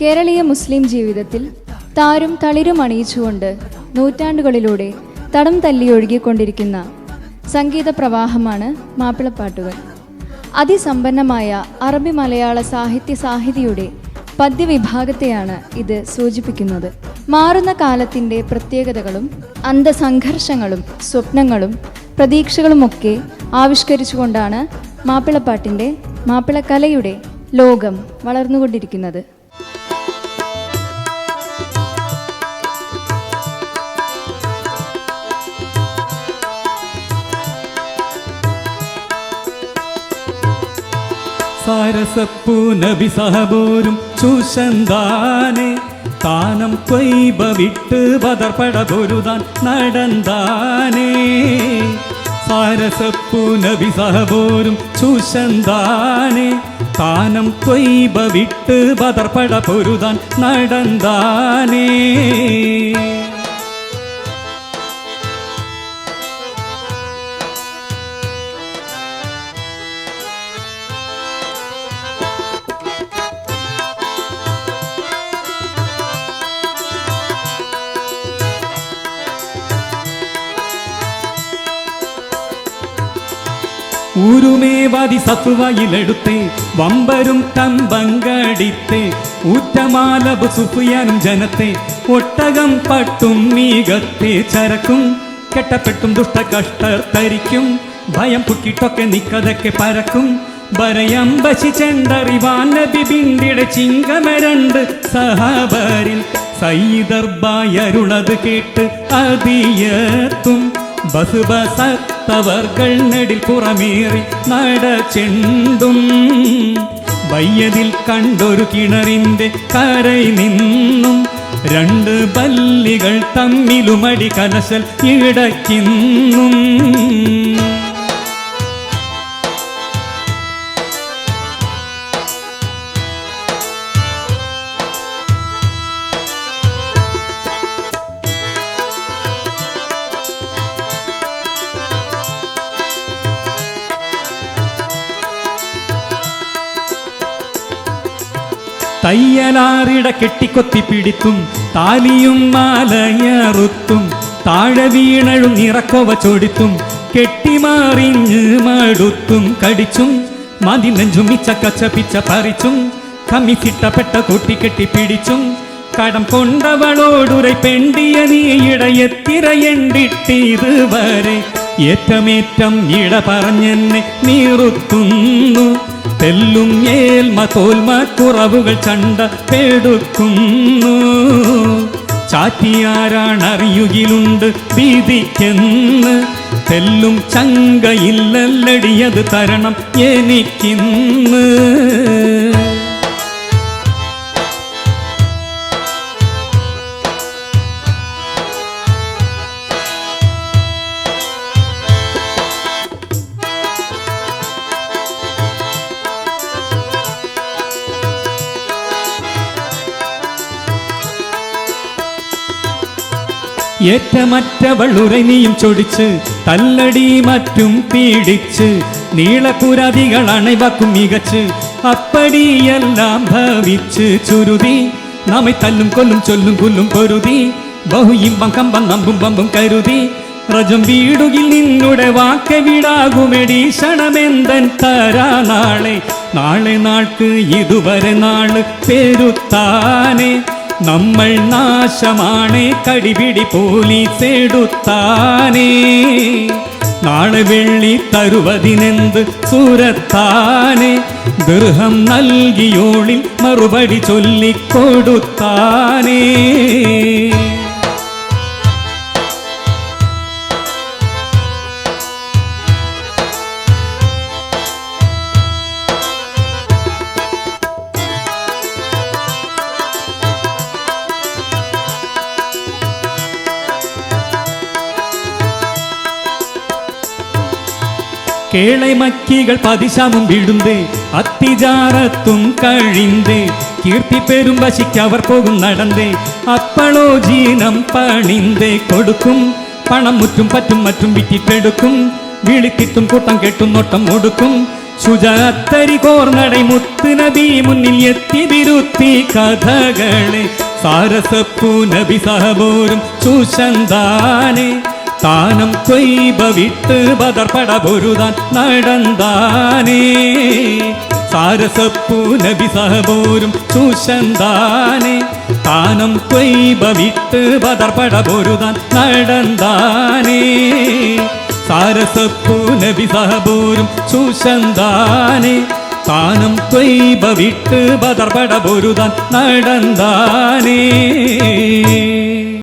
കേരളീയ മുസ്ലിം ജീവിതത്തിൽ താരും തളിരും അണിയിച്ചുകൊണ്ട് നൂറ്റാണ്ടുകളിലൂടെ തടം തല്ലി ഒഴുകിക്കൊണ്ടിരിക്കുന്ന സംഗീത പ്രവാഹമാണ് മാപ്പിളപ്പാട്ടുകൾ. അതിസമ്പന്നമായ അറബി മലയാള സാഹിത്യ സാഹിതിയുടെ പദ്യവിഭാഗത്തെയാണ് ഇത് സൂചിപ്പിക്കുന്നത്. മാറുന്ന കാലത്തിന്റെ പ്രത്യേകതകളും അന്തസംഘർഷങ്ങളും സ്വപ്നങ്ങളും പ്രതീക്ഷകളുമൊക്കെ ആവിഷ്കരിച്ചുകൊണ്ടാണ് മാപ്പിളപ്പാട്ടിന്റെ മാപ്പിളക്കലയുടെ ലോകം വളർന്നുകൊണ്ടിരിക്കുന്നത്. സാരസപ്പൂ നബി സഹബോരും ചൂശന്താനെ താനം കൊയ്ബ വിട്ട് ബദർപടതൊരുതാൻ നടന്താനേ സാരസപ്പൂനബി സഹബോരും ചൂശന്താനെ താനം കൊയ്ബ വിട്ട് ബദർപട പൊരുതാൻ നടന്താനേ. ഊരുമേവാതി സത്തുവയിലെടുത്തേ വമ്പരും തമ്പങ്കടിത്തേ ഊറ്റമാലബ് സുഫിയാനും ജനത്തെ ഒട്ടകം പട്ടും മീകത്തെ ചരക്കും കെട്ടപ്പെട്ടും ദുഷ്ടകഷ്ടർ തരിക്കും ഭയം പുട്ടിട്ടൊക്കെ നിക്കതൊക്കെ പരക്കും. വരയമ്പശി ചെണ്ടറിവാൻ നബി ബിണ്ടിയുടെ ചിങ്കമരണ്ട് സഹാബാരിൽ സൈദർബായരുളത് കേട്ട് അതിയത്തും. ബസ് ബസത്തവർകൾ നെടിൽ പുറമേറി നടച്ചെണ്ടും വയ്യതിൽ കണ്ടൊരു കിണറിന്റെ കരൈ നിന്നും രണ്ട് പല്ലികൾ തമ്മിലുമടി കനശൽ ഇടയ്ക്കിന്നും. തയ്യലാറിട കെട്ടിക്കൊത്തി പിടിത്തും താലിയും മാലയറുത്തും താഴെ വീണഴും നിറക്കവ ചൊടിത്തും കെട്ടിമാറിഞ്ഞ് മടുത്തും കടിച്ചും മതി നെഞ്ചും മിച്ച കച്ചപ്പിച്ച പറിച്ചും കമ്മിച്ചിട്ടപ്പെട്ട കൂട്ടിക്കെട്ടി പിടിച്ചും കടം കൊണ്ടവളോടുരൈ പെണ്ടിയ നീ ഇടയെത്തിരയണ്ടിട്ടിത് വരെ ഏറ്റമേറ്റം ഇട പറഞ്ഞെന്നെ നീറുത്തുന്നു. തെല്ലും ഏൽമ തോൽമ കുറവുകൾ ചണ്ട പെടുക്കുന്നു. ചാറ്റിയാരാണറിയുകിലുണ്ട് ഭീതിക്കെന്ന്. തെല്ലും ചങ്കയില്ലല്ലടിയത് തരണം എനിക്കിന്ന്. ഏറ്റമറ്റവൾ ഉറനിയും ചൊടിച്ച് തല്ലടി മറ്റും പീഡിച്ച് നീളപുരതികൾ അണൈവക്കും മികച്ച് അപ്പടിയെല്ലാം ഭവിച്ച് ചുരുതി നമ്മെ തല്ലും കൊല്ലും ചൊല്ലും കൊല്ലും പൊരുതി ബഹുയിമ്പം കമ്പം നമ്പും പമ്പും കരുതി പ്രജം വീടുകിൽ നിന്നുടെ വാക്കവിടാകുമെടി ക്ഷണമെന്തൻ തരാ നാളെ. നാളെ നാൾക്ക് ഇതുവരെ നാൾ പെരുത്താനെ. നമ്മൾ നാശമാണേ കടിപിടി പോലീസ് എടുത്താനേ നാളെ വെള്ളി തരുവതിനെന്ത് സൂരത്താനെ. ഗൃഹം നൽകിയോളിൽ മറുപടി ചൊല്ലിക്കൊടുത്താനേ. കേളമക്കികൾ പതിശാമും വിടുന്നേ അത്തിജാറത്തും കഴിന്തേ കീർത്തി പേരും വശിക്ക് അവർ പോകും നടന്നേ അപ്പളോ ജീനം പണിന്തേ കൊടുക്കും പണം മുറ്റും പറ്റും മറ്റും വിറ്റിട്ടെടുക്കും വിളിത്തിട്ടും കൂട്ടം കെട്ടും നോട്ടം ഒടുക്കും. ശുചാത്തരി കോർനടை മുത്ത് നബി മുന്നിൽ എത്തി വിരുത്തി കഥകളെ. സാരസപ്പൂ നബി സഹബോരും സുശന്താനേ. താനം കൊയ്ബ വിട്ട് ബദർപട പൊരുതാൻ നടന്താനേ. സാരസപ്പൂ നബി സഹബോരും സുശന്താനേ. താനം കൊയ്ബ വിട്ട് ബദർപട പൊരുതാൻ നടന്താനേ. സാരസപ്പൂ നബി സഹബോരും സുശന്താനേ. താനം ത്വൈബ വിട്ട് ബദർപട പൊരുതാൻ നടന്താനേ.